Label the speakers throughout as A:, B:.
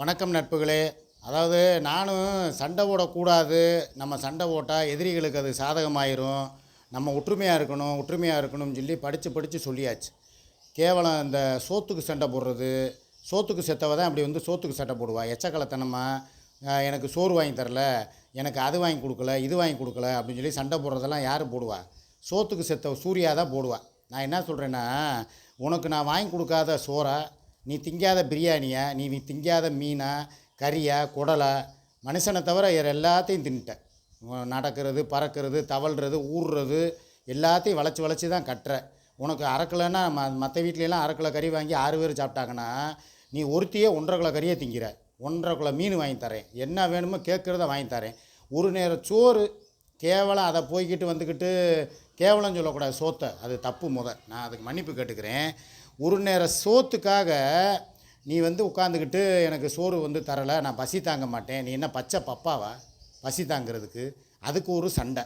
A: வணக்கம் நட்புகளே. அதாவது நானும் சண்டை போடக்கூடாது. நம்ம சண்டை போட்டால் எதிரிகளுக்கு அது சாதகமாயிரும். நம்ம ஒற்றுமையாக இருக்கணும் ஒற்றுமையாக இருக்கணும்னு சொல்லி படித்து படித்து சொல்லியாச்சு. கேவலம் இந்த சோத்துக்கு சண்டை போடுறது சோத்துக்கு செத்தவ தான் அப்படி வந்து சோத்துக்கு சண்டை போடுவா. எச்சக்கலத்தனமாக எனக்கு சோறு வாங்கி தரல எனக்கு அது வாங்கி கொடுக்கல இது வாங்கி கொடுக்கல அப்படின்னு சொல்லி சண்டை போடுறதெல்லாம் யார் போடுவா? சோத்துக்கு செத்த சூர்யா தான் போடுவா. நான் என்ன சொல்கிறேன்னா உனக்கு நான் வாங்கி கொடுக்காத சோறை நீ திங்காத பிரியாணியா நீ நீ திங்காத மீனா கறியா குடலை மனுஷனை தவிர வேறு எல்லாத்தையும் தின்ட்ட நடக்கிறது பறக்கிறது தவழ்கிறது ஊறுறது எல்லாத்தையும் வளைச்சி வளைச்சி தான் கட்டுற. உனக்கு அரைக்கலைன்னா ம மற்ற வீட்லலாம் அரை கறி வாங்கி ஆறு பேர் சாப்பிட்டாங்கன்னா நீ ஒருத்தியே ஒன்றரை கிலோ கறியே திங்கிற. ஒன்றரை கிலோ மீன் வாங்கி தரேன். என்ன வேணுமோ கேட்குறத வாங்கி தரேன். ஒரு நேரம் சோறு கேவலம் அதை போய்கிட்டு வந்துக்கிட்டு கேவலம் சொல்லக்கூடாது சோத்தை. அது தப்பு முத. நான் அதுக்கு மன்னிப்பு கேட்டுக்கிறேன். ஒரு நேர சோத்துக்காக நீ வந்து உட்காந்துக்கிட்டு எனக்கு சோறு வந்து தரலை நான் பசி தாங்க மாட்டேன் நீ என்ன பச்சை பப்பாவா? பசி தாங்கிறதுக்கு அதுக்கு ஒரு சண்டை.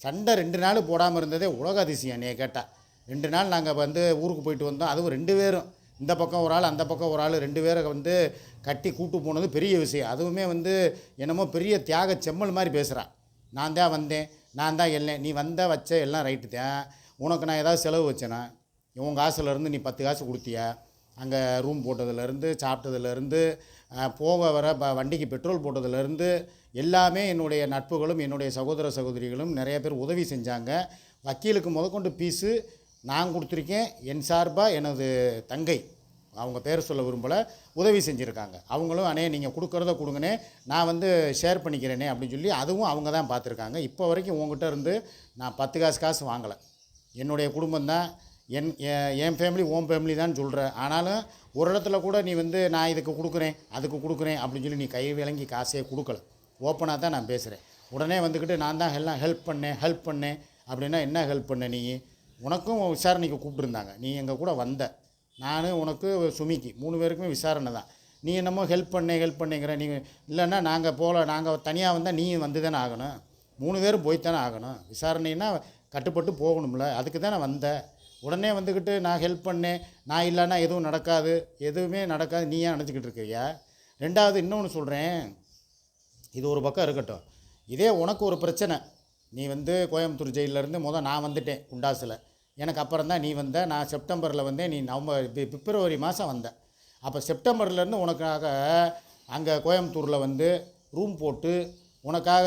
A: சண்டை ரெண்டு நாள் போடாமல் இருந்ததே உலக அதிசயம் நீ கேட்டால் ரெண்டு நாள் நாங்கள் வந்து ஊருக்கு போயிட்டு வந்தோம் அதுவும் ரெண்டு பேரும். இந்த பக்கம் ஒரு ஆள் அந்த பக்கம் ஒரு ஆள் ரெண்டு பேரை வந்து கட்டி கூட்டு போனது பெரிய விஷயம். அதுவுமே வந்து என்னமோ பெரிய தியாக செம்மல் மாதிரி பேசுகிறான் நான் தான் வந்தேன் நான் தான் இல்லை நீ வந்த வச்ச எல்லாம் ரைட்டு தான். உனக்கு நான் ஏதாவது செலவு வச்சேனா? இவன் காசுலேருந்து நீ பத்து காசு கொடுத்திய? அங்கே ரூம் போட்டதுலேருந்து சாப்பிட்டதுலேருந்து போக வர ப வண்டிக்கு பெட்ரோல் போட்டதுலேருந்து எல்லாமே என்னுடைய நட்புகளும் என்னுடைய சகோதர சகோதரிகளும் நிறைய பேர் உதவி செஞ்சாங்க. வக்கீலுக்கு முதற்கொண்டு பீஸு நான் கொடுத்துருக்கேன். என் சார்பாக எனது தங்கை அவங்க பேர் சொல்ல விரும்பலை உதவி செஞ்சுருக்காங்க. அவங்களும் அண்ணே நீங்கள் கொடுக்குறத கொடுங்கண்ணே நான் வந்து ஷேர் பண்ணிக்கிறேனே அப்படின்னு சொல்லி அதுவும் அவங்க தான் பார்த்துருக்காங்க. இப்போ வரைக்கும் உங்ககிட்ட இருந்து நான் பத்து காசு காசு வாங்கலை. என்னுடைய குடும்பம் தான் என் என் ஃபேமிலி ஓம் ஃபேமிலி தான் சொல்கிறேன் ஆனாலும் ஒரு இடத்துல கூட நீ வந்து நான் இதுக்கு கொடுக்குறேன் அதுக்கு கொடுக்குறேன் அப்படின்னு சொல்லி நீ கை விளங்கி காசே கொடுக்கல. ஓப்பனாக தான் நான் பேசுகிறேன் உடனே வந்துக்கிட்டு நான் தான் எல்லாம் ஹெல்ப் பண்ணேன் ஹெல்ப் பண்ணேன் அப்படின்னா என்ன ஹெல்ப் பண்ண நீ? உனக்கும் விசாரணைக்கு கூப்பிட்டுருந்தாங்க. நீ எங்கள் கூட வந்த. நான் உனக்கு சுமிக்கு மூணு பேருக்குமே விசாரணை தான். நீ என்னமோ ஹெல்ப் பண்ணே ஹெல்ப் பண்ணேங்கிற. நீ இல்லைன்னா நாங்கள் போகல நாங்கள் தனியாக வந்தால் நீ வந்து தானே ஆகணும். மூணு பேரும் போய்த்தானே ஆகணும். விசாரணைன்னா கட்டுப்பட்டு போகணும்ல. அதுக்கு தானே வந்த. உடனே வந்துக்கிட்டு நான் ஹெல்ப் பண்ணேன். நான் இல்லைன்னா எதுவும் நடக்காது. எதுவுமே நடக்காது. நீ ஏன் நினச்சிக்கிட்டு இருக்கியா? ரெண்டாவது இன்னொன்று சொல்கிறேன் இது ஒரு பக்கம் இருக்கட்டும். இதே உனக்கு ஒரு பிரச்சனை. நீ வந்து கோயம்புத்தூர் ஜெயிலிருந்து முதல் நான் வந்துட்டேன் குண்டாஸில். எனக்கு அப்புறம் தான் நீ வந்த. நான் செப்டம்பரில் வந்தேன். நீ நவம்பர் பிப்ரவரி மாதம் வந்த. அப்போ செப்டம்பர்லேருந்து உனக்காக அங்கே கோயம்புத்தூரில் வந்து ரூம் போட்டு உனக்காக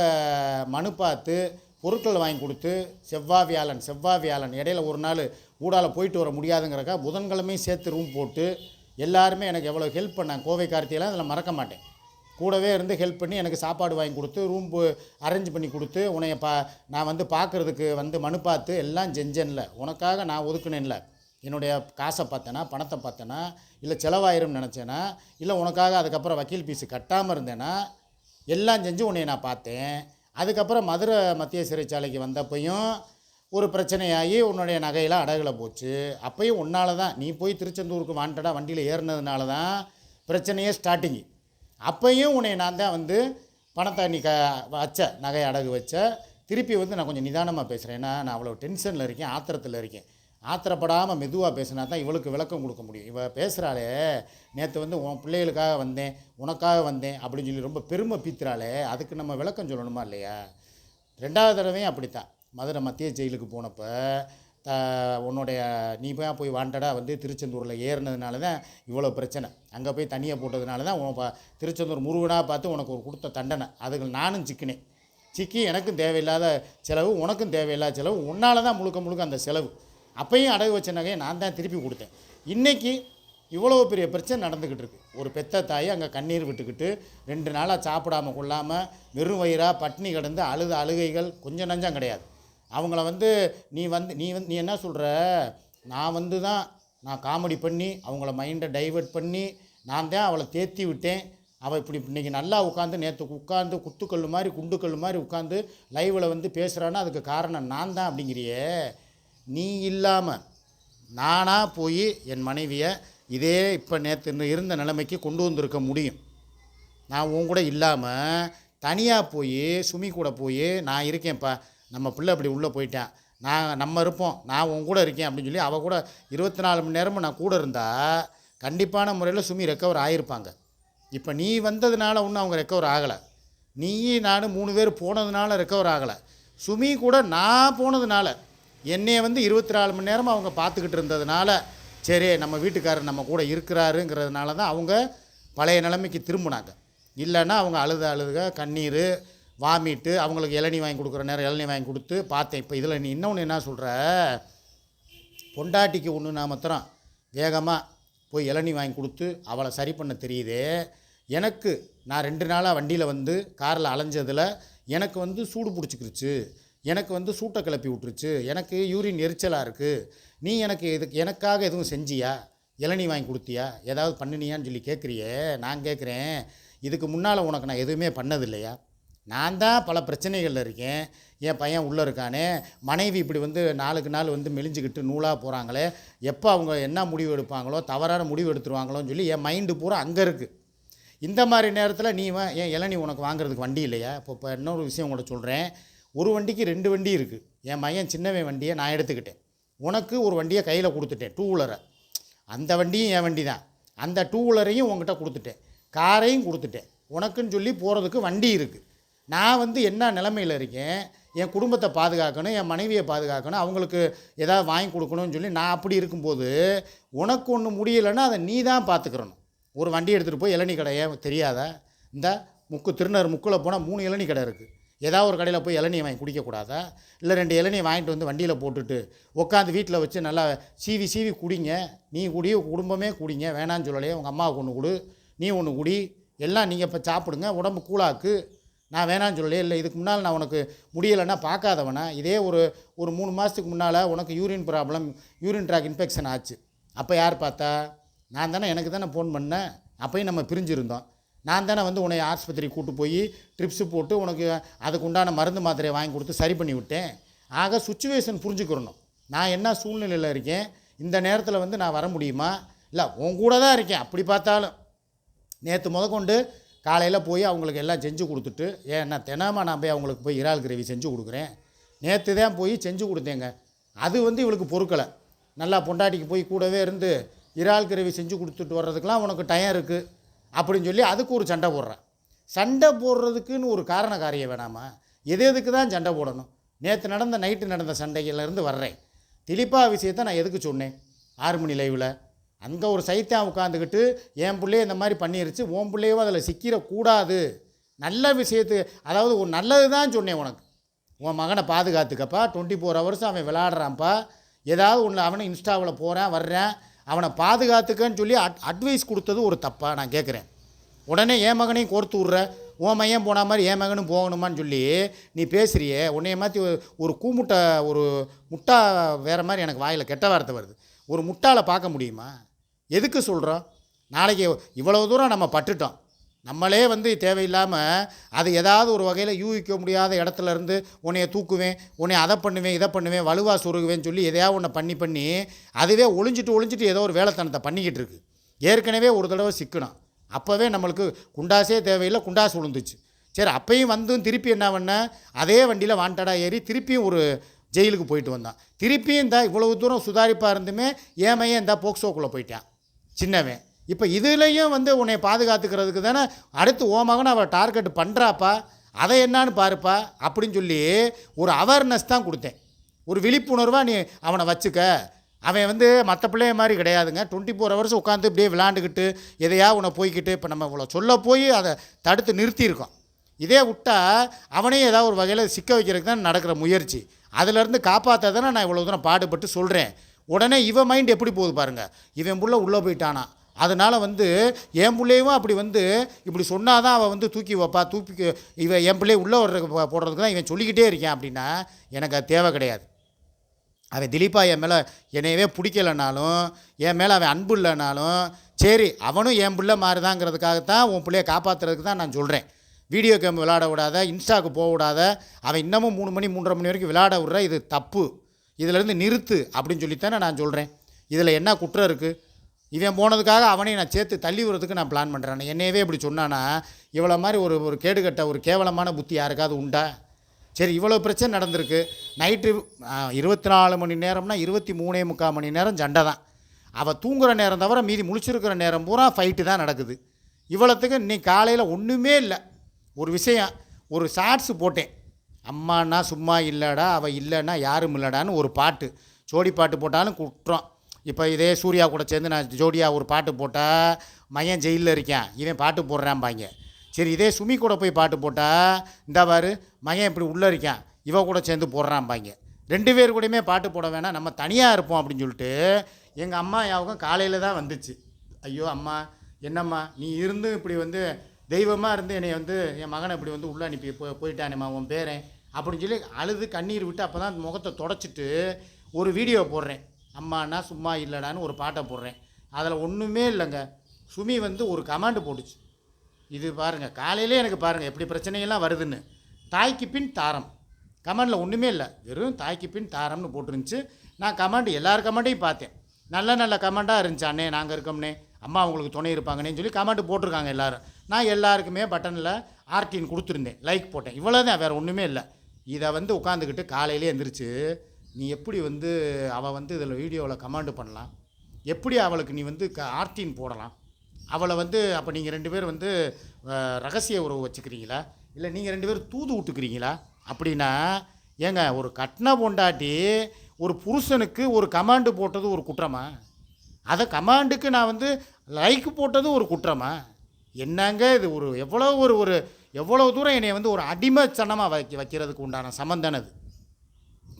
A: மனு பார்த்து பொருட்கள் வாங்கி கொடுத்து செவ்வாய் வியாழன் செவ்வாய் வியாழன் இடையில ஒரு நாள் ஊடால் போயிட்டு வர முடியாதுங்கிறக்கா புதன்கிழமையும் சேர்த்து ரூம் போட்டு எல்லாருமே எனக்கு எவ்வளோ ஹெல்ப் பண்ணாங்க. கோவை கார்த்தியெல்லாம் அதில் மறக்க மாட்டேன். கூடவே இருந்து ஹெல்ப் பண்ணி எனக்கு சாப்பாடு வாங்கி கொடுத்து ரூம் அரேஞ்ச் பண்ணி கொடுத்து உன்னைய பா நான் வந்து பார்க்குறதுக்கு வந்து மனு பார்த்து எல்லாம் செஞ்சேன்ல. உனக்காக நான் ஒதுக்குனேன்ல. என்னுடைய காசை பார்த்தேனா பணத்தை பார்த்தேனா இல்லை செலவாயிரும் நினச்சேனா இல்லை உனக்காக அதுக்கப்புறம் வக்கீல் ஃபீஸு கட்டாமல் இருந்தேனா எல்லாம் செஞ்சு உன்னைய நான் பார்த்தேன். அதுக்கப்புறம் மதுரை மத்திய சிறைச்சாலைக்கு வந்தப்பையும் ஒரு பிரச்சனையாகி உன்னுடைய நகையெல்லாம் அடகில் போச்சு. அப்பையும் உன்னால தான் நீ போய் திருச்செந்தூருக்கு வாண்டடாக வண்டியில் ஏறினதுனால தான் பிரச்சனையே ஸ்டார்டிங்கு அப்பையும் உன்னை நான் தான் வந்து பணத்தை நீ க வச்ச நகை அடகு வச்ச. திருப்பி வந்து நான் கொஞ்சம் நிதானமாக பேசுகிறேன் ஏன்னா நான் அவ்வளோ டென்ஷனில் இருக்கேன் ஆத்திரத்தில் இருக்கேன். ஆத்திரப்படாமல் மெதுவாக பேசினா தான் இவளுக்கு விளக்கம் கொடுக்க முடியும். இவள் பேசுகிறாளே நேற்று வந்து உன் பிள்ளைகளுக்காக வந்தேன் உனக்காக வந்தேன் அப்படின்னு சொல்லி ரொம்ப பெருமை பீத்துறாளே அதுக்கு நம்ம விளக்கம் சொல்லணுமா இல்லையா? ரெண்டாவது தடவையும் அப்படித்தான். மதுரை மத்திய ஜெயிலுக்கு போனப்போ த உன்னுடைய நீ போய் போய் வாண்டடாக வந்து திருச்செந்தூரில் ஏறினதுனால தான் இவ்வளோ பிரச்சனை. அங்கே போய் தண்ணியை போட்டதுனால தான் உன் ப- திருச்செந்தூர் முருகனாக பார்த்து உனக்கு ஒரு கொடுத்த தண்டனை. அதுக்கு நானும் சிக்கினேன். சிக்கி எனக்கும் தேவையில்லாத செலவு உனக்கும் தேவையில்லாத செலவு உன்னால் தான் முழுக்க முழுக்க அந்த செலவு. அப்பையும் அடகு வச்ச நகையை நான் தான் திருப்பி கொடுத்தேன். இன்றைக்கி இவ்வளோ பெரிய பிரச்சனை நடந்துக்கிட்டு இருக்கு. ஒரு பெத்த தாய் அங்கே கண்ணீர் விட்டுக்கிட்டு ரெண்டு நாளாக சாப்பிடாம கொள்ளாமல் வெறும் வயிறாக பட்டினி கிடந்து அழுத அழுகைகள் கொஞ்சம் நஞ்சம் கிடையாது. அவங்கள வந்து நீ வந்து நீ வந்து நீ என்ன சொல்கிற நான் வந்து தான் நான் காமெடி பண்ணி அவங்கள மைண்டை டைவர்ட் பண்ணி நான் தான் அவளை தேத்தி விட்டேன். அவள் இப்படி இன்றைக்கி நல்லா உட்காந்து நேற்று உட்காந்து குத்துக்கல் மாதிரி குண்டுக்கல் மாதிரி உட்காந்து லைவில் வந்து பேசுகிறான்னா அதுக்கு காரணம் நான் தான் அப்படிங்கிறியே. நீ இல்லாமல் நானாக போய் என் மனைவியை இதே இப்போ நேற்று இருந்த நிலைமைக்கு கொண்டு வந்திருக்க முடியும். நான் உன் கூட இல்லாமல் தனியாக போய் சுமி கூட போய் நான் இருக்கேன்ப்பா. நம்ம பிள்ளை அப்படி உள்ளே போயிட்டேன். நான் நம்ம இருப்போம். நான் உன் கூட இருக்கேன் அப்படின்னு சொல்லி அவள் கூட இருபத்தி நாலு மணி நேரமும் நான் கூட இருந்தால் கண்டிப்பான முறையில் சுமி ரெக்கவர் ஆகிருப்பாங்க இப்போ நீ வந்ததுனால ஒன்றும் அவங்க ரெக்கவர் ஆகலை. நீ நானும் மூணு பேர் போனதுனால ரெக்கவர் ஆகலை. சுமி கூட நான் போனதுனால என்னையை வந்து இருபத்தி நாலு மணி நேரம் அவங்க பார்த்துக்கிட்டு இருந்ததுனால சரி நம்ம வீட்டுக்காரர் நம்ம கூட இருக்கிறாருங்கிறதுனால தான் அவங்க பழைய நிலைமைக்கு திரும்பினாங்க. இல்லைன்னா அவங்க அழுத அழுதுக கண்ணீர் வாமிட்டு அவங்களுக்கு இளநீ வாங்கி கொடுக்குற நேரம் இளநீ வாங்கி கொடுத்து பார்த்தேன். இப்போ இதில் நீ இன்னொன்று என்ன சொல்கிற பொண்டாட்டிக்கு ஒன்று நான் மாத்திரம் வேகமாக போய் இளநீ வாங்கி கொடுத்து அவளை சரி பண்ண தெரியுதே. எனக்கு நான் ரெண்டு நாளாக வண்டியில் வந்து காரில் அலைஞ்சதில் எனக்கு வந்து சூடு பிடிச்சிக்கிருச்சு. எனக்கு வந்து சூட்டை கிளப்பி விட்டுருச்சு. எனக்கு யூரின் எரிச்சலாக இருக்குது நீ எனக்கு இதுக்கு எனக்காக எதுவும் செஞ்சியா? இளநீ வாங்கி கொடுத்தியா? ஏதாவது பண்ணினியான்னு சொல்லி கேட்குறியே நான் கேட்குறேன் இதுக்கு முன்னால் உனக்கு நான் எதுவுமே பண்ணதில்லையா? நான் தான் பல பிரச்சனைகளில் இருக்கேன். என் பையன் உள்ளே இருக்கானே. மனைவி இப்படி வந்து நாளுக்கு நாள் வந்து மெலிஞ்சுக்கிட்டு நூலாக போகிறாங்களே எப்போ அவங்க என்ன முடிவு எடுப்பாங்களோ தவறான முடிவு எடுத்துருவாங்களோன்னு சொல்லி என் மைண்டு பூரா அங்கே இருக்குது இந்த மாதிரி நேரத்தில் நீ ஏன் இளநீ உனக்கு வாங்குறதுக்கு வண்டி இல்லையா? இப்போ இப்போ இன்னொரு விஷயம் கூட சொல்கிறேன் ஒரு வண்டிக்கு ரெண்டு வண்டி இருக்குது என் மையன் சின்னவன் வண்டியை நான் எடுத்துக்கிட்டேன். உனக்கு ஒரு வண்டியை கையில் கொடுத்துட்டேன் டூ வீலரை அந்த வண்டியும் என் வண்டி தான் அந்த டூ வீலரையும் உங்ககிட்ட கொடுத்துட்டேன். காரையும் கொடுத்துட்டேன். உனக்குன்னு சொல்லி போகிறதுக்கு வண்டி இருக்குது நான் வந்து என்ன நிலமையில் இருக்கேன்? என் குடும்பத்தை பாதுகாக்கணும் என் மனைவியை பாதுகாக்கணும் அவங்களுக்கு ஏதாவது வாங்கி கொடுக்கணும்னு சொல்லி நான் அப்படி இருக்கும்போது உனக்கு ஒன்று முடியலைன்னா அதை நீ தான் பார்த்துக்கிறணும் ஒரு வண்டி எடுத்துகிட்டு போய் இளநீ கடையை தெரியாத? இந்த முக்கு திருநர் முக்கில் போனால் மூணு இளநீ கடை இருக்குது ஏதாவது ஒரு கடையில் போய் இளநியை வாங்கி குடிக்கக்கூடாதா? இல்லை ரெண்டு இளநியை வாங்கிட்டு வந்து வண்டியில் போட்டுட்டு உட்காந்து வீட்டில் வச்சு நல்லா சீவி சீவி குடிங்க. நீ குடி குடும்பமே குடிங்க. வேணான்னு சொல்லலையே உங்கள் அம்மாவுக்கு ஒன்று கொடு. நீ ஒன்று குடி. எல்லாம் நீங்கள் இப்போ சாப்பிடுங்க. உடம்பு கூலாக்கு நான் வேணான்னு சொல்லி இல்லை இதுக்கு முன்னால் நான் உனக்கு முடியலைன்னா பார்க்காதவனா இதே ஒரு ஒரு மூணு மாதத்துக்கு முன்னால் உனக்கு urine problem urine tract infection ஆச்சு. அப்போ யார் பார்த்தா? நான் தானே எனக்கு தானே ஃபோன் பண்ணேன் அப்போயும் நம்ம பிரிஞ்சிருந்தோம். நான் தானே வந்து உன்னை ஆஸ்பத்திரி கூட்டு போய் ட்ரிப்ஸு போட்டு உனக்கு அதுக்கு உண்டான மருந்து மாத்திரையை வாங்கி கொடுத்து சரி பண்ணி விட்டேன். ஆக சுச்சுவேஷன் புரிஞ்சுக்கிறணும். நான் என்ன சூழ்நிலையில் இருக்கேன்? இந்த நேரத்தில் வந்து நான் வர முடியுமா? இல்லை உன் கூட தான் இருக்கேன். அப்படி பார்த்தாலும். நேற்று முதற்கொண்டு காலையில் போய் அவங்களுக்கு எல்லாம் செஞ்சு கொடுத்துட்டு ஏன்னா தினமாக நான் போய் அவங்களுக்கு போய் இறால் கிரேவி செஞ்சு கொடுக்குறேன். நேற்று தான் போய் செஞ்சு கொடுத்தேங்க. அது வந்து இவளுக்கு பொறுக்கலை. நல்லா பொண்டாட்டிக்கு போய் கூடவே இருந்து இறால் கிரேவி செஞ்சு கொடுத்துட்டு வர்றதுக்கெலாம் உனக்கு டயம் இருக்குது அப்படின்னு சொல்லி அதுக்கு ஒரு சண்டை போடுறேன் சண்டை போடுறதுக்குன்னு ஒரு காரண காரியம் வேணாமா? எது எதுக்கு தான் சண்டை போடணும்? நேற்று நடந்த நைட்டு நடந்த சண்டைகள்லேருந்து வர்றேன். திலிப்பா விஷயத்தை நான் எதுக்கு சொன்னேன்? ஆறு மணி லைவில் அங்கே ஒரு சைத்தான் உட்காந்துக்கிட்டு என் பிள்ளைய இந்த மாதிரி பண்ணிருச்சு உன் பிள்ளையவும் அதில் சிக்கிடக்கூடாது நல்ல விஷயத்து அதாவது ஒரு நல்லது தான் சொன்னேன் உனக்கு. உன் மகனை பாதுகாத்துக்கப்பா டுவெண்ட்டி ஃபோர் ஹவர்ஸ் அவன் விளாட்றான்ப்பா ஏதாவது ஒன்று அவனை இன்ஸ்டாவில் போகிறேன் வர்றேன். அவனை பாதுகாத்துக்கன்னு சொல்லி அட் அட்வைஸ் கொடுத்தது ஒரு தப்பாக நான் கேட்குறேன் உடனே என் மகனையும் கோர்த்து விட்ற. உன் மையம் போன மாதிரி என் மகனும் போகணுமான்னு சொல்லி நீ பேசுகிறியே உன்னைய மாற்றி ஒரு கூமுட்டை ஒரு முட்டா வேறு மாதிரி எனக்கு வாயில் கெட்ட வார்த்தை வருது. ஒரு முட்டாவில் பார்க்க முடியுமா? எதுக்கு சொல்கிறோம் நாளைக்கு இவ்வளோ தூரம் நம்ம பட்டுட்டோம். நம்மளே வந்து தேவையில்லாமல் அது ஏதாவது ஒரு வகையில் யூகிக்க முடியாத இடத்துல இருந்து உன்னைய தூக்குவேன் உன்னை அதை பண்ணுவேன் இதை பண்ணுவேன் வலுவாக சொருகுவேன்னு சொல்லி எதையாவது ஒன்று பண்ணி பண்ணி அதுவே ஒளிஞ்சிட்டு ஒளிஞ்சிட்டு ஏதோ ஒரு வேலைத்தனத்தை பண்ணிக்கிட்டு இருக்கு. ஏற்கனவே ஒரு தடவை சிக்கணும் அப்போவே நம்மளுக்கு குண்டாசே தேவையில்லை குண்டாசு விழுந்துச்சு சரி அப்பையும் வந்தும் திருப்பி என்ன பண்ணேன் அதே வண்டியில் வாண்டடாக ஏறி திருப்பியும் ஒரு ஜெயிலுக்கு போயிட்டு வந்தான். திருப்பியும் இந்த இவ்வளவு தூரம் சுதாரிப்பாக இருந்துமே ஏமையே இந்த போக்சோக்குள்ளே போயிட்டான். சின்னவன். இப்போ இதுலேயும் வந்து உன்னை பாதுகாத்துக்கிறதுக்கு தானே அடுத்து ஓ மகனை அவள் டார்கெட் பண்ணுறாப்பா அதை என்னான்னு பாருப்பா? அப்படின்னு சொல்லி ஒரு அவேர்னஸ் தான் கொடுத்தேன். ஒரு விழிப்புணர்வாக நீ அவனை வச்சுக்க. அவன் வந்து மற்ற பிள்ளைய மாதிரி கிடையாதுங்க. டுவெண்ட்டி ஃபோர் ஹவர்ஸ் உட்காந்து இப்படியே விளாண்டுக்கிட்டு எதையா உன்னை போய்க்கிட்டு இப்போ நம்ம இவ்வளோ சொல்ல போய் அதை தடுத்து நிறுத்தியிருக்கோம். இதே விட்டா அவனையும் ஏதாவது ஒரு வகையில் சிக்க வைக்கிறதுக்கு தான் நடக்கிற முயற்சி. அதிலேருந்து காப்பாற்ற தானே நான் இவ்வளோ தூரம் பாடுபட்டு சொல்கிறேன் உடனே இவன் மைண்ட் எப்படி போகுது பாருங்கள் இவன் புள்ள உள்ளே போயிட்டானா. அதனால் வந்து என் பிள்ளையும் அப்படி வந்து இப்படி சொன்னால் தான் அவள் வந்து தூக்கி வைப்பா. தூக்கி இவன் என் பிள்ளைய உள்ளே வர்றதுக்கு போடுறதுக்கு தான் இவன் சொல்லிக்கிட்டே இருக்கேன் அப்படின்னா எனக்கு அது தேவை கிடையாது. அவன் திலீப்பா என் மேலே என்னையவே பிடிக்கலைனாலும் என் மேலே அவன் அன்பு இல்லைனாலும் சரி அவனும் என் பிள்ளை மாறுதாங்கிறதுக்காகத்தான் உன் பிள்ளைய காப்பாற்றுறதுக்கு தான் நான் சொல்கிறேன் வீடியோ கேம் விளையாட விடாத இன்ஸ்டாவுக்கு போக விடாத அவன் இன்னமும் மூணு மணி மூன்றரை மணி வரைக்கும் விளையாட விடுற இது தப்பு. இதிலேருந்து நிறுத்து அப்படின்னு சொல்லித்தானே நான் சொல்கிறேன் இதில் என்ன குற்றம் இருக்குது இவன் போனதுக்காக அவனையும் நான் சேர்த்து தள்ளி விடுறதுக்கு நான் பிளான் பண்ணுறேன் என்னையவே இப்படி சொன்னானா இவ்வளோ மாதிரி ஒரு ஒரு கேடுகட்ட ஒரு கேவலமான புத்தி யாருக்காவது உண்டா? சரி இவ்வளோ பிரச்சனை நடந்திருக்கு. நைட்டு இருபத்தி நாலு மணி நேரம்னா இருபத்தி மூணே முக்கால் மணி நேரம் சண்டை தான். அவள் தூங்குகிற நேரம் தவிர மீதி முழிச்சிருக்கிற நேரம் பூரா ஃபைட்டு தான் நடக்குது. இவ்வளோத்துக்கு இன்னைக்கு காலையில் ஒன்றுமே இல்லை. ஒரு விஷயம் ஒரு ஷார்ட்ஸு போட்டேன். அம்மானா சும்மா இல்லைடா அவள் இல்லைன்னா யாரும் இல்லைடான்னு ஒரு பாட்டு. ஜோடி பாட்டு போட்டாலும் குற்றம். இப்போ இதே சூர்யா கூட சேர்ந்து நான் ஜோடியா ஒரு பாட்டு போட்டால் மையன் ஜெயிலில் இருக்கான் இவன் பாட்டு போடுறான்பாங்க. சரி இதே சுமி கூட போய் பாட்டு போட்டால் இந்த பாரு மையன் இப்படி உள்ளே இருக்கான் இவ கூட சேர்ந்து போடுறான்பாங்க. ரெண்டு பேர் கூடயுமே பாட்டு போட வேணாம் நம்ம தனியாக இருப்போம் அப்படின்னு சொல்லிட்டு எங்கள் அம்மா யாவுக்கும் காலையில் தான் வந்துச்சு. ஐயோ அம்மா என்னம்மா நீ இருந்து இப்படி வந்து தெய்வமாக இருந்து என்னை வந்து என் மகனை இப்படி வந்து உள்ளே அனுப்பி போ போயிட்டானேம்மா உன் பேரன் அப்படின்னு சொல்லி அழுது கண்ணீர் விட்டு அப்போ தான் முகத்தை தொடச்சிட்டு ஒரு வீடியோ போடுறேன். அம்மானா சும்மா இல்லைடான்னு ஒரு பாட்டை போடுறேன். அதில் ஒன்றுமே இல்லைங்க. சுமி வந்து ஒரு கமாண்டு போட்டுச்சு. இது பாருங்கள் காலையிலே எனக்கு பாருங்கள் எப்படி பிரச்சனையெல்லாம் வருதுன்னு. தாய்க்கு பின் தாரம். கமெண்டில் ஒன்றுமே இல்லை. வெறும் தாய்க்கு பின் தாரம்னு போட்டுருந்துச்சு. நான் கமெண்ட் எல்லார் கமெண்ட்டையும் பார்த்தேன். நல்ல நல்ல கமெண்ட்டாக இருந்துச்சு அண்ணே நாங்கள் இருக்கோம்னே. அம்மா உங்களுக்கு துணை இருப்பாங்கன்னு சொல்லி கமெண்ட் போட்டிருக்காங்க எல்லோரும். நான் எல்லாருக்குமே பட்டனில் ஆர்டின் கொடுத்துருந்தேன். லைக் போட்டேன். இவ்வளோதான் வேறு ஒன்றுமே இல்லை. இதை வந்து உட்காந்துக்கிட்டு காலையிலே எந்திரிச்சு நீ எப்படி வந்து அவள் வந்து இதில் வீடியோவில் கமாண்டு பண்ணலாம்? எப்படி அவளுக்கு நீ வந்து க ஆர்த்தின் போடலாம்? அவளை வந்து அப்போ நீங்கள் ரெண்டு பேர் வந்து ரகசிய உறவு வச்சுக்கிறீங்களா? இல்லை நீங்கள் ரெண்டு பேரும் தூது விட்டுக்கிறீங்களா அப்படின்னா ஏங்க ஒரு கட்டின பொண்டாட்டி ஒரு புருஷனுக்கு ஒரு கமாண்டு போட்டது ஒரு குற்றமா? அதை கமாண்டுக்கு நான் வந்து லைக் போட்டது ஒரு குற்றமா? என்னங்க இது ஒரு எவ்வளோ ஒரு ஒரு எவ்வளோ தூரம் என்னை வந்து ஒரு அடிமைச்சனமாக வைக்க வைக்கிறதுக்கு உண்டான சம்மந்தம் அது.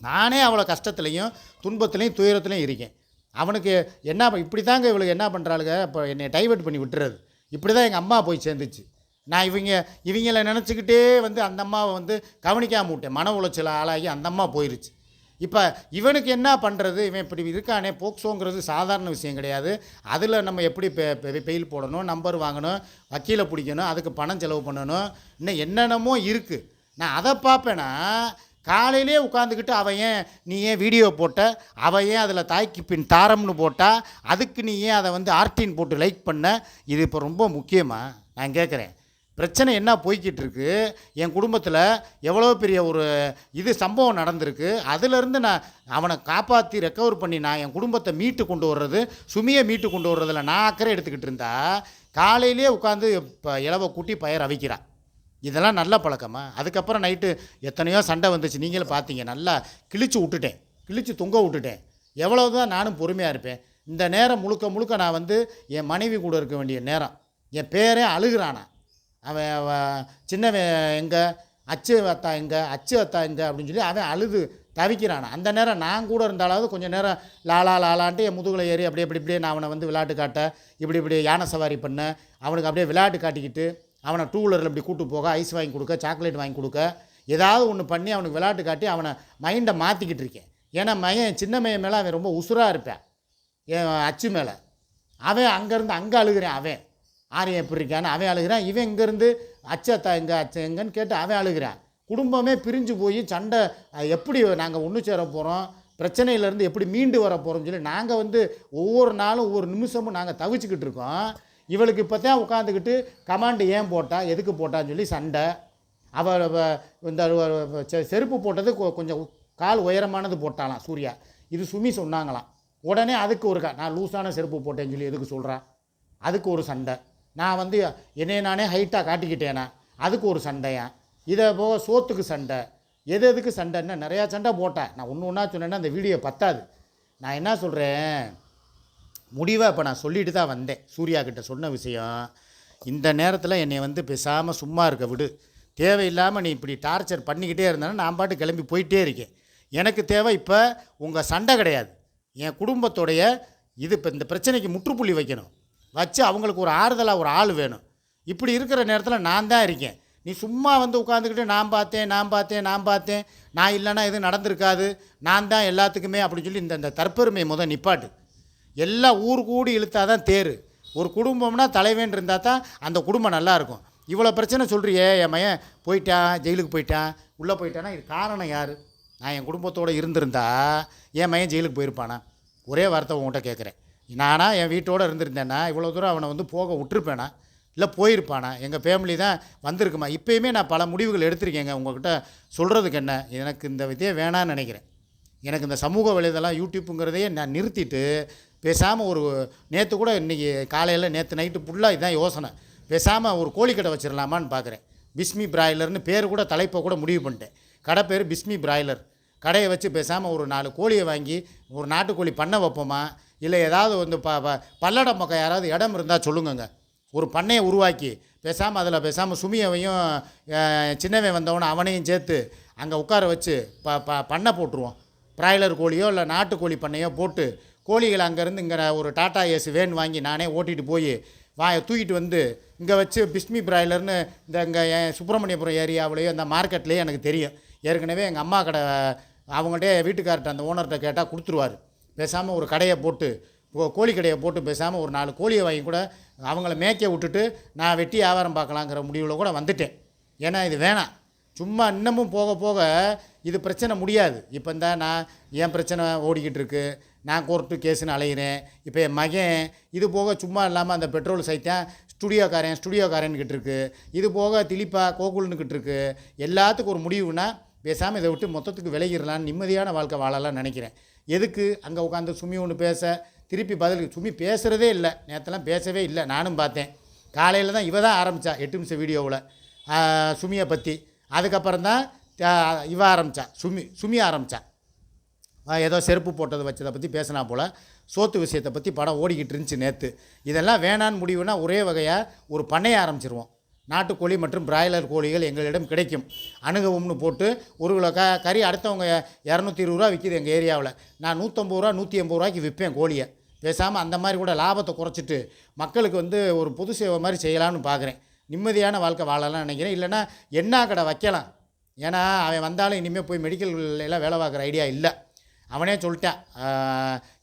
A: நானே அவ்வளோ கஷ்டத்துலேயும் துன்பத்துலேயும் துயரத்துலேயும் இருக்கேன். அவனுக்கு என்ன இப்படி தாங்க இவளுக்கு என்ன பண்ணுறாளுங்க இப்போ என்னை டைவெர்ட் பண்ணி விட்டுறது. இப்படி தான் எங்கள் அம்மா போய் சேர்ந்துச்சு. நான் இவங்க இவங்கள நினச்சிக்கிட்டே வந்து அந்த அம்மாவை வந்து கவனிக்காம விட்டேன். மன உளைச்சல் ஆளாகி அந்த அம்மா போயிருச்சு. இப்போ இவனுக்கு என்ன பண்ணுறது இவன் இப்படி இருக்கானே போக்சோங்கிறது சாதாரண விஷயம் கிடையாது. அதில் நம்ம எப்படி பெ- பெயில் போடணும் நம்பர் வாங்கணும் வக்கீலை பிடிக்கணும் அதுக்கு பணம் செலவு பண்ணணும் இன்னும் என்னென்னமோ இருக்குது நான் அதை பார்ப்பேன்னா காலையிலே உட்காந்துக்கிட்டு அவன் ஏன் நீ ஏன் வீடியோ போட்ட? அவன் ஏன் அதில் தாய்க்கு பின் தாரம்னு போட்டால் அதுக்கு நீ ஏன் அதை வந்து ஆர்டின் போட்டு லைக் பண்ண? இது இப்போ ரொம்ப முக்கியமாக நான் கேட்குறேன். பிரச்சனை என்ன போய்கிட்டு இருக்கு என் குடும்பத்தில் எவ்வளோ பெரிய ஒரு இது சம்பவம் நடந்திருக்கு. அதிலிருந்து நான் அவனை காப்பாற்றி ரெக்கவர் பண்ணி நான் என் குடும்பத்தை மீட்டு கொண்டு வர்றது சுமியை மீட்டு கொண்டு வர்றதில் நான் அக்கறை எடுத்துக்கிட்டு இருந்தா காலையிலே உட்காந்து இப்போ இலவ கூட்டி பயிர் அவிக்கிறான் இதெல்லாம் நல்ல பழக்கமா? அதுக்கப்புறம் நைட்டு எத்தனையோ சண்டை வந்துச்சு. நீங்களும் பார்த்தீங்க நல்லா கிழிச்சு விட்டுட்டேன். கிழிச்சு தொங்க விட்டுட்டேன். எவ்வளோ தான் நானும் பொறுமையாக இருப்பேன். இந்த நேரம் முழுக்க முழுக்க நான் வந்து என் மனைவி கூட இருக்க வேண்டிய நேரம். என் பேரே அழுகிறானா? அவன் அவன் சின்னவன் எங்கே அச்சு அத்தா எங்கே அச்சு அத்தா எங்கே அப்படின்னு சொல்லி அவன் அழுது தவிக்கிறான். அந்த நேரம் நான் கூட இருந்தாலாவது கொஞ்சம் நேரம் லாலா லாலான்ட்டு என் முதுகில் ஏறி அப்படியே இப்படி இப்படியே நான் அவனை வந்து விளையாட்டு காட்ட இப்படி இப்படி யானை சவாரி பண்ண அவனுக்கு அப்படியே விளையாட்டு காட்டிக்கிட்டு அவனை டூ வீலரில் இப்படி கூட்டு போக ஐஸ் வாங்கி கொடுக்க சாக்லேட் வாங்கி கொடுக்க ஏதாவது ஒன்று பண்ணி அவனுக்கு விளையாட்டு காட்டி அவனை மைண்டை மாற்றிக்கிட்டு இருக்கேன். ஏன்னா மையன் சின்ன மையன் மேலே அவன் ரொம்ப உசுராக இருப்பேன். என் அச்சு மேலே. அவன் அங்கேருந்து அங்கே அழுகிறேன் அவன். ஆரியம் எப்படி இருக்கான்னு அவன் அழுகிறான். இவன் இங்கேருந்து அச்சத்தா எங்கே அச்ச எங்கன்னு கேட்டு அவன் அழுகிறான். குடும்பமே பிரிஞ்சு போய் சண்டை எப்படி நாங்கள் ஒன்று சேர போகிறோம் பிரச்சனையிலேருந்து எப்படி மீண்டு வர போகிறோம்னு சொல்லி நாங்கள் வந்து ஒவ்வொரு நாளும் ஒவ்வொரு நிமிஷமும் நாங்கள் தவிச்சுக்கிட்டு இருக்கோம். இவளுக்கு இப்போ தான் உட்காந்துக்கிட்டு கமாண்டு ஏன் போட்டா எதுக்கு போட்டான்னு சொல்லி சண்டை. அவள் இந்த செ- செருப்பு போட்டது கொ- கொஞ்சம் கால் உயரமானது போட்டாலாம் சூர்யா. இது சுமி சொன்னாங்களாம். உடனே அதுக்கு ஒரு க- நான் லூஸான செருப்பு போட்டேன்னு சொல்லி எதுக்கு சொல்கிறான் அதுக்கு ஒரு சண்டை. நான் வந்து என்னை நானே ஹைட்டாக காட்டிக்கிட்டேனா? அதுக்கு ஒரு சண்டையா? இதை போக சோத்துக்கு சண்டை. எது எதுக்கு சண்டைன்னா நிறையா சண்டை போட்டேன். நான் ஒன்று ஒன்றா சொன்னேன்னா அந்த வீடியோ பத்தாது. நான் என்ன சொல்கிறேன் முடிவாக இப்போ நான் சொல்லிட்டு தான் வந்தேன். சூர்யா கிட்ட சொன்ன விஷயம் இந்த நேரத்தில் என்னை வந்து பேசாமல் சும்மா இருக்க விடு. தேவையில்லாமல் நீ இப்படி டார்ச்சர் பண்ணிக்கிட்டே இருந்தேன்னா நான் பாட்டு கிளம்பி போயிட்டே இருக்கேன். எனக்கு தேவை இப்போ உங்கள் சண்டை கிடையாது. என் குடும்பத்தோடைய இது இப்போ இந்த பிரச்சனைக்கு முற்றுப்புள்ளி வைக்கணும். வச்சு அவங்களுக்கு ஒரு ஆறுதலாக ஒரு ஆள் வேணும். இப்படி இருக்கிற நேரத்தில் நான் தான் இருக்கேன். நீ சும்மா வந்து உட்காந்துக்கிட்டு நான் பார்த்தேன் நான் பார்த்தேன் நான் பார்த்தேன் நான் இல்லைன்னா எதுவும் நடந்திருக்காது நான் தான் எல்லாத்துக்குமே அப்படின்னு சொல்லி இந்த இந்த தற்பெருமை முதல் நிப்பாட்டு. எல்லாம் ஊர் கூடி இழுத்தால் தான் தேர். ஒரு குடும்பம்னா தலைவன் இருந்தால் தான் அந்த குடும்பம் நல்லாயிருக்கும் இவ்வளோ பிரச்சனை சொல்கிறியே என் மையன் போயிட்டான் ஜெயிலுக்கு போயிட்டான் உள்ளே போயிட்டானா இது காரணம் யார்? நான் என் குடும்பத்தோடு இருந்திருந்தா என் மையன் ஜெயிலுக்கு போயிருப்பானா? ஒரே வார்த்தை உங்கள்கிட்ட கேட்குறேன் நானா என் வீட்டோடு இருந்திருந்தேன்னா இவ்வளோ தூரம் அவனை வந்து போக விட்டுருப்பேனா? இல்லை போயிருப்பானா? எங்கள் ஃபேமிலி தான் வந்திருக்குமா? இப்போயுமே நான் பல முடிவுகள் எடுத்திருக்கேங்க. உங்கள்கிட்ட சொல்கிறதுக்கு என்ன? எனக்கு இந்த விதையே வேணான்னு நினைக்கிறேன். எனக்கு இந்த சமூக வலைதளம் யூடியூப்புங்கிறதையே நான் நிறுத்திட்டு பேசாமல் ஒரு நேற்று கூட இன்றைக்கி காலையில் நேற்று நைட்டு ஃபுல்லாக இதுதான் யோசனை. பேசாமல் ஒரு கோழிக்கடை வச்சிடலாமான்னு பார்க்குறேன் பிஸ்மி பிராய்லர்னு பேர் கூட தலைப்பை கூட முடிவு பண்ணிட்டேன். கடை பேர் பிஸ்மி பிராய்லர். கடையை வச்சு பேசாமல் ஒரு நாலு கோழியை வாங்கி ஒரு நாட்டுக்கோழி பண்ண வைப்போமா? இல்லை ஏதாவது வந்து ப ப- பல்லடம் பக்கம் யாராவது இடம் இருந்தால் சொல்லுங்கங்க. ஒரு பண்ணையை உருவாக்கி பேசாமல் அதில் பேசாமல் சுமியவையும் சின்னவன் வந்தவன அவனையும் சேர்த்து அங்கே உட்கார வச்சு ப ப பண்ணை போட்டுருவோம். பிராய்லர் கோழியோ இல்லை நாட்டுக்கோழி பண்ணையோ போட்டு கோழிகளை அங்கேருந்து இங்கே ஒரு டாட்டா ஏசி வேன் வாங்கி நானே ஓட்டிகிட்டு போய் வா தூக்கிட்டு வந்து இங்கே வச்சு பிஸ்மி பிராய்லர்னு இந்த இங்கே என் சுப்பிரமணியபுரம் ஏரியாவிலேயோ இந்த மார்க்கெட்லேயே எனக்கு தெரியும். ஏற்கனவே எங்கள் அம்மா கடை அவங்கள்ட்டே வீட்டுக்கார்ட்ட அந்த ஓனர்கிட்ட கேட்டால் கொடுத்துருவார். பேசாமல் ஒரு கடையை போட்டு கோழி கடையை போட்டு பேசாமல் ஒரு நாலு கோழியை வாங்கி கூட அவங்கள மேய்க்க விட்டுட்டு நான் வெட்டி வியாபாரம் பார்க்கலாங்கிற முடிவில் கூட வந்துட்டேன். ஏன்னா இது வேணாம். சும்மா இன்னமும் போக போக இது பிரச்சனை முடியாது. இப்போ இந்த நான் என் பிரச்சனை ஓடிக்கிட்டு இருக்கு. நான் கோர்ட்டு கேஸுன்னு அலைகிறேன் இப்போ என் மகன் இது போக சும்மா இல்லாமல் அந்த பெட்ரோல் சைத்தான் ஸ்டுடியோக்காரன் ஸ்டுடியோக்காரன் இருக்கு. இது போக திலிப்பா கோகுல்னுக்கிட்டு இருக்கு. எல்லாத்துக்கும் ஒரு முடிவுனா பேசாமல் இதை விட்டு மொத்தத்துக்கு விலகிடலான்னு நிம்மதியான வாழ்க்கை வாழலாம்னு நினைக்கிறேன். எதுக்கு? அங்கே உட்காந்து சுமி ஒன்று பேச. திருப்பி பதில் சுமி பேசுகிறதே இல்லை. நேற்றுலாம் பேசவே இல்லை. நானும் பார்த்தேன் காலையில் தான் இவ தான் ஆரம்பித்தா எட்டு நிமிஷம் வீடியோவில். சுமியை பற்றி அதுக்கப்புறம் தான் இவ ஆரம்பித்தா சுமி சுமி ஆரம்பித்தா ஏதோ செருப்பு போட்டதை வச்சதை பற்றி பேசினா போல். சோத்து விஷயத்தை பற்றி படம் ஓடிக்கிட்டு இருந்துச்சு நேற்று இதெல்லாம் வேணான்னு முடிவுனா ஒரே வகையாக ஒரு பண்ணைய ஆரம்பிச்சிருவோம். நாட்டுக்கோழி மற்றும் பிராய்லர் கோழிகள் எங்களிடம் கிடைக்கும். அணுகவும்னு போட்டு ஒரு கிலோ க கறி அடுத்தவங்க இரநூத்தி இருபது ரூபா விற்கிது எங்கள் ஏரியாவில். நான் நூற்றம்பது ரூபா நூற்றி எண்பது ரூபாய்க்கு விற்பேன் கோழியை. பேசாமல் அந்த மாதிரி கூட லாபத்தை குறைச்சிட்டு மக்களுக்கு வந்து ஒரு பொது சேவை மாதிரி செய்யலாம்னு பார்க்குறேன் நிம்மதியான வாழ்க்கை வாழலாம்னு நினைக்கிறேன். இல்லைன்னா என்ன கடை வைக்கலாம். ஏன்னா அவன் வந்தாலும் இனிமேல் போய் மெடிக்கல் எல்லாம் வேலை பார்க்குற ஐடியா இல்லை. அவனே சொல்லிட்டான்.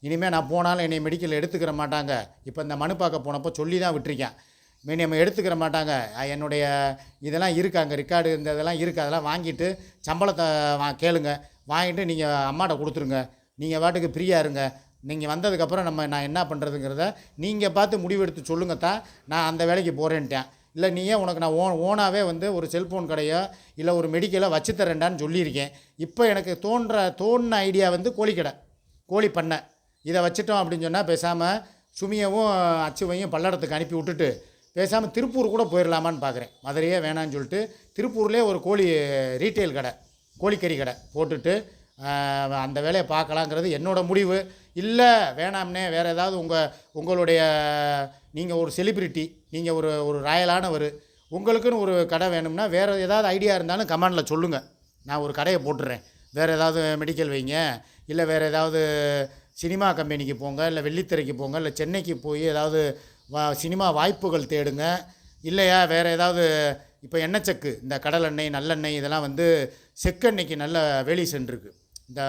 A: இனிமேல் நான் போனாலும் என்னை மெடிக்கல் எடுத்துக்கிற மாட்டாங்க. இப்போ இந்த மனு பார்க்க போனப்போ சொல்லி தான் விட்டுருக்கேன். நம்ம எடுத்துக்கிற மாட்டாங்க. என்னுடைய இதெல்லாம் இருக்குது அங்கே ரெக்கார்டு இந்த இதெல்லாம் இருக்குது அதெல்லாம் வாங்கிட்டு சம்பளத்தை வா கேளுங்க. வாங்கிட்டு நீங்கள் அம்மாட்ட கொடுத்துருங்க. நீங்கள் பாட்டுக்கு ஃப்ரீயாக இருங்க. நீங்கள் வந்ததுக்கப்புறம் நம்ம நான் என்ன பண்ணுறதுங்கிறத நீங்கள் பார்த்து முடிவெடுத்து சொல்லுங்க தான் நான் அந்த வேலைக்கு போகிறேன்ட்டேன் இல்லை நீயே உனக்கு நான் ஓ ஓனாகவே வந்து ஒரு செல்ஃபோன் கடையோ இல்லை ஒரு மெடிக்கலோ வச்சு தரேன்டான்னு சொல்லியிருக்கேன். இப்போ எனக்கு தோன்ற தோணுன ஐடியா வந்து கோழிக்கடை. கோழி பண்ணை. இதை வச்சுட்டோம் அப்படின்னு சொன்னால் பேசாமல் சுமியவும் அச்சுவையும் பல்லடத்துக்கு அனுப்பி விட்டுட்டு பேசாமல் திருப்பூர் கூட போயிடலாமான்னு பார்க்குறேன் மதுரையே வேணான்னு சொல்லிட்டு திருப்பூர்லேயே ஒரு கோழி ரீட்டைல் கடை கோழிக்கறி கடை போட்டுட்டு அந்த வேலையை பார்க்கலாங்கிறது என்னோடய முடிவு. இல்லை வேணாம்னே வேறு ஏதாவது உங்கள் உங்களுடைய நீங்கள் ஒரு செலிப்ரிட்டி நீங்கள் ஒரு ஒரு ராயலானவர் உங்களுக்குன்னு ஒரு கடை வேணும்னா வேறு ஏதாவது ஐடியா இருந்தாலும் கமெண்டில் சொல்லுங்கள் நான் ஒரு கடையை போட்டுடுறேன் வேறு ஏதாவது மெடிக்கல் வைங்க. இல்லை வேறு ஏதாவது சினிமா கம்பெனிக்கு போங்க இல்லை வெள்ளித்திரைக்கு போங்க இல்லை சென்னைக்கு போய் ஏதாவது வா சினிமா வாய்ப்புகள் தேடுங்க. இல்லையா வேறு ஏதாவது இப்போ எண்ணெய் செக்கு இந்த கடலெண்ணெய் நல்லெண்ணெய் இதெல்லாம் வந்து செக்கெண்ணெய்க்கு நல்ல வெளி சென்றிருக்கு. இந்த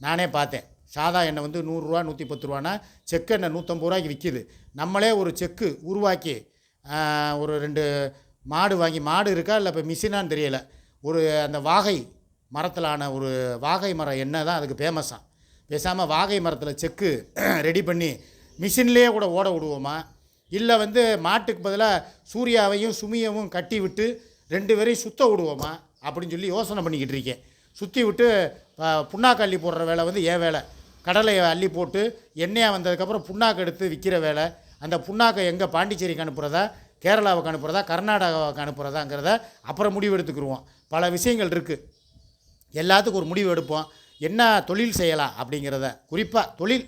A: நானே பார்த்தேன். சாதா எண்ணெய் வந்து நூறுரூவா நூற்றி பத்து ரூபானா செக்கெண்ணெய் நூற்றம்பது ரூபாய்க்கு விற்கிது நம்மளே ஒரு செக்கு உருவாக்கி ஒரு ரெண்டு மாடு வாங்கி மாடு இருக்கா இல்லை இப்போ மிஷினான்னு தெரியலை. ஒரு அந்த வாகை மரத்திலான ஒரு வாகை மரம் எண்ணெய் தான் அதுக்கு ஃபேமஸாக பேசாமல் வாகை மரத்தில் செக்கு ரெடி பண்ணி மிஷின்லேயே கூட ஓட விடுவோமா? இல்லை வந்து மாட்டுக்கு பதிலாக சூர்யாவையும் சுமியவும் கட்டி விட்டு ரெண்டு பேரையும் சுத்த விடுவோமா அப்படின்னு சொல்லி யோசனை பண்ணிக்கிட்டு இருக்கேன். சுற்றி விட்டு புண்ணாக்கு அள்ளி போடுற வேலை வந்து ஏன் வேலை. கடலையை அள்ளி போட்டு எண்ணெயாக வந்ததுக்கப்புறம் புண்ணாக்கு எடுத்து விற்கிற வேலை. அந்த புண்ணாக்கை எங்கே பாண்டிச்சேரிக்கு அனுப்புகிறதா கேரளாவுக்கு அனுப்புகிறதா கர்நாடகாவுக்கு அனுப்புகிறதாங்கிறத அப்புறம் முடிவு எடுத்துக்கிடுவோம் பல விஷயங்கள் இருக்குது எல்லாத்துக்கும் ஒரு முடிவு எடுப்போம். என்ன தொழில் செய்யலாம் அப்படிங்கிறத. குறிப்பாக தொழில்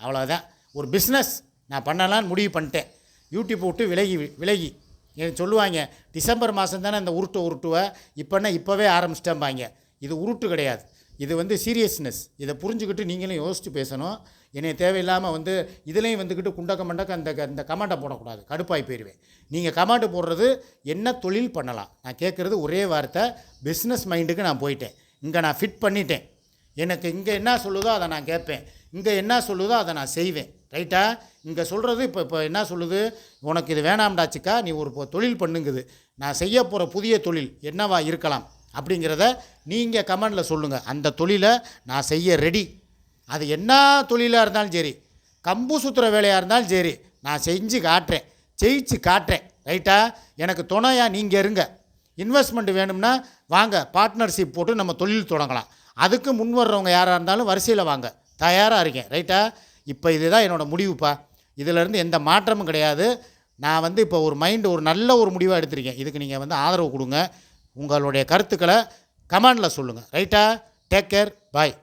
A: அவ்வளோதான் ஒரு பிஸ்னஸ் நான் பண்ணலான்னு முடிவு பண்ணிட்டேன். யூடியூப் விட்டு விலகி விலகி. சொல்லுவாங்க டிசம்பர் மாதம் தானே இந்த உருட்டு உருட்டுவை இப்போன்னா இப்போவே ஆரம்பிச்சிட்டேம்பாங்க. இது உருட்டு கிடையாது. இது வந்து சீரியஸ்னஸ் இதை புரிஞ்சுக்கிட்டு நீங்களும் யோசித்து பேசணும். என்னை தேவையில்லாமல் வந்து இதுலேயும் வந்துக்கிட்டு குண்டக்க மண்டக்க அந்த இந்த கமெண்ட்டை போடக்கூடாது. கடுப்பாகி போயிடுவேன் நீங்கள் கமாண்டு போடுறது என்ன தொழில் பண்ணலாம்? நான் கேட்குறது ஒரே வார்த்தை பிஸ்னஸ் மைண்டுக்கு நான் போயிட்டேன். இங்கே நான் ஃபிட் பண்ணிட்டேன். எனக்கு இங்கே என்ன சொல்லுதோ அதை நான் கேட்பேன். இங்கே என்ன சொல்லுதோ அதை நான் செய்வேன். ரைட்டா இங்கே சொல்கிறது இப்போ இப்போ என்ன சொல்லுது? உனக்கு இது வேணாம்டாச்சுக்கா நீ ஒரு தொழில் பண்ணுங்குது. நான் செய்ய போகிற புதிய தொழில் என்னவா இருக்கலாம்? அப்படிங்கிறத நீங்கள் கமெண்டில் சொல்லுங்கள் அந்த தொழிலை நான் செய்ய ரெடி அது என்ன தொழிலாக இருந்தாலும் சரி. கம்பு சுற்றுற வேலையாக இருந்தாலும் சரி. நான் செஞ்சு காட்டுறேன். ஜெயிச்சு காட்டுறேன். ரைட்டா எனக்கு துணையாக நீங்கள் இருங்க. இன்வெஸ்ட்மெண்ட் வேணும்னா வாங்க பார்ட்னர்ஷிப் போட்டு நம்ம தொழில் தொடங்கலாம். அதுக்கு முன் வர்றவங்க யாராக இருந்தாலும் வரிசையில் வாங்க. தயாராக இருக்கேன். ரைட்டா இப்போ இதுதான் என்னோடய முடிவுப்பா. இதிலேருந்து எந்த மாற்றமும் கிடையாது. நான் வந்து இப்போ ஒரு மைண்டு ஒரு நல்ல ஒரு முடிவாக எடுத்திருக்கேன். இதுக்கு நீங்கள் வந்து ஆதரவு கொடுங்க. உங்களுடைய கருத்துக்களை கமெண்டில் சொல்லுங்கள் ரைட்டா டேக் கேர் பாய்